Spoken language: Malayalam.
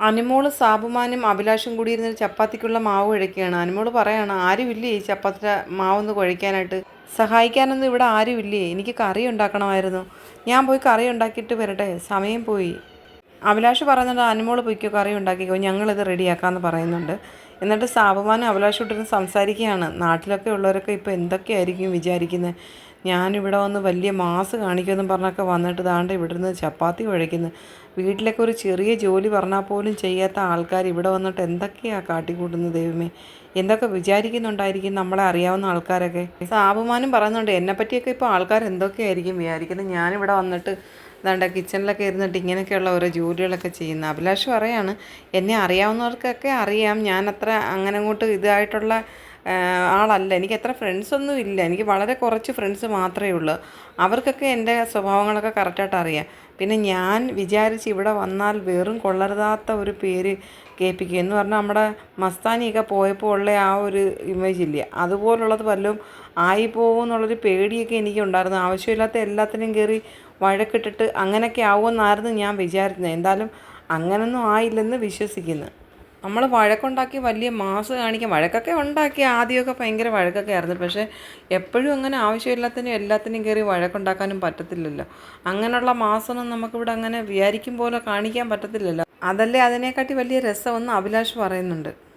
അനുമോൾ സാബുമാനും അഭിലാഷും കൂടി ഇരുന്ന് ചപ്പാത്തിക്കുള്ള മാവ് കുഴയ്ക്കുകയാണ് അനുമോൾ പറയാണ് ആരുമില്ലേ ഈ ചപ്പാത്തിയുടെ മാവൊന്ന് കുഴയ്ക്കാനായിട്ട് സഹായിക്കാനൊന്നും ഇവിടെ ആരുമില്ലേ? എനിക്ക് കറി ഉണ്ടാക്കണമായിരുന്നു. ഞാൻ പോയി കറി ഉണ്ടാക്കിയിട്ട് വരട്ടെ? സമയം പോയി. അഭിലാഷ് പറയുന്നുണ്ട് അനുമോൾ പൊയ്ക്കോ കറി ഉണ്ടാക്കിക്കോ ഞങ്ങളിത് റെഡിയാക്കാമെന്ന് പറയുന്നുണ്ട്. എന്നിട്ട് സാബുമാനും അഭിലാഷ് ഇട്ടിരുന്ന് സംസാരിക്കുകയാണ്. നാട്ടിലൊക്കെ ഉള്ളവരൊക്കെ ഇപ്പോൾ എന്തൊക്കെയായിരിക്കും വിചാരിക്കുന്നത് ഞാനിവിടെ വന്ന് വലിയ മാസ് കാണിക്കുമെന്നും പറഞ്ഞൊക്കെ വന്നിട്ട് ദാണ്ട് നിന്ന് ചപ്പാത്തി കുഴയ്ക്കുന്നു വീട്ടിലൊക്കെ ഒരു ചെറിയ ജോലി പറഞ്ഞാൽ പോലും ചെയ്യാത്ത ആൾക്കാർ ഇവിടെ വന്നിട്ട് എന്തൊക്കെയാണ് കാട്ടിക്കൂട്ടുന്നത് ദൈവമേ? എന്തൊക്കെ വിചാരിക്കുന്നുണ്ടായിരിക്കും നമ്മളെ അറിയാവുന്ന ആൾക്കാരൊക്കെ? സാബുമാനും പറയുന്നുണ്ട് എന്നെപ്പറ്റിയൊക്കെ ഇപ്പോൾ ആൾക്കാർ എന്തൊക്കെയായിരിക്കും വിചാരിക്കുന്നത് ഞാനിവിടെ വന്നിട്ട് ഇതാണ്ട് കിച്ചണിലൊക്കെ ഇരുന്നിട്ട് ഇങ്ങനെയൊക്കെയുള്ള ഓരോ ജോലികളൊക്കെ ചെയ്യുന്ന അഭിലാഷ് പറയാണ് എന്നെ അറിയാവുന്നവർക്കൊക്കെ അറിയാം. ഞാൻ അത്ര അങ്ങനെ അങ്ങോട്ട് ഇതായിട്ടുള്ള ആളല്ല. എനിക്ക് എത്ര ഫ്രണ്ട്സൊന്നും ഇല്ല. എനിക്ക് വളരെ കുറച്ച് ഫ്രണ്ട്സ് മാത്രമേ ഉള്ളൂ. അവർക്കൊക്കെ എന്റെ സ്വഭാവങ്ങളൊക്കെ കറക്റ്റായിട്ട് അറിയാം. പിന്നെ ഞാൻ വിചാരിച്ച് ഇവിടെ വന്നാൽ വെറും കൊള്ളരുതാത്ത ഒരു പേര് കേൾപ്പിക്കുക എന്ന് പറഞ്ഞാൽ നമ്മുടെ മസ്താനിയൊക്കെ പോയപ്പോൾ ഉള്ള ആ ഒരു ഇമേജ് ഇല്ല? അതുപോലുള്ളത് വല്ലതും ആയിപ്പോകും എന്നുള്ളൊരു പേടിയൊക്കെ എനിക്കുണ്ടായിരുന്നു. ആവശ്യമില്ലാത്ത എല്ലാത്തിനും കയറി വഴക്കിട്ടിട്ട് അങ്ങനെയൊക്കെ ആവുമെന്നായിരുന്നു ഞാൻ വിചാരിക്കുന്നത് എന്തായാലും അങ്ങനൊന്നും ആയില്ലെന്ന് വിശ്വസിക്കുന്നു. നമ്മൾ വഴക്കുണ്ടാക്കി വലിയ മാസ് കാണിക്കാൻ വഴക്കൊക്കെ ഉണ്ടാക്കി ആദ്യമൊക്കെ ഭയങ്കര വഴക്കൊക്കെ ആയിരുന്നു. പക്ഷേ എപ്പോഴും അങ്ങനെ ആവശ്യമില്ലാത്തതിനും എല്ലാത്തിനും കയറി വഴക്കുണ്ടാക്കാനും പറ്റത്തില്ലല്ലോ. അങ്ങനെയുള്ള മാസമൊന്നും നമുക്കിവിടെ അങ്ങനെ വിചാരിക്കും പോലെ കാണിക്കാൻ പറ്റത്തില്ലല്ലോ. അതല്ലേ അതിനെക്കാട്ടി വലിയ രസമെന്ന് അഭിലാഷ് പറയുന്നുണ്ട്.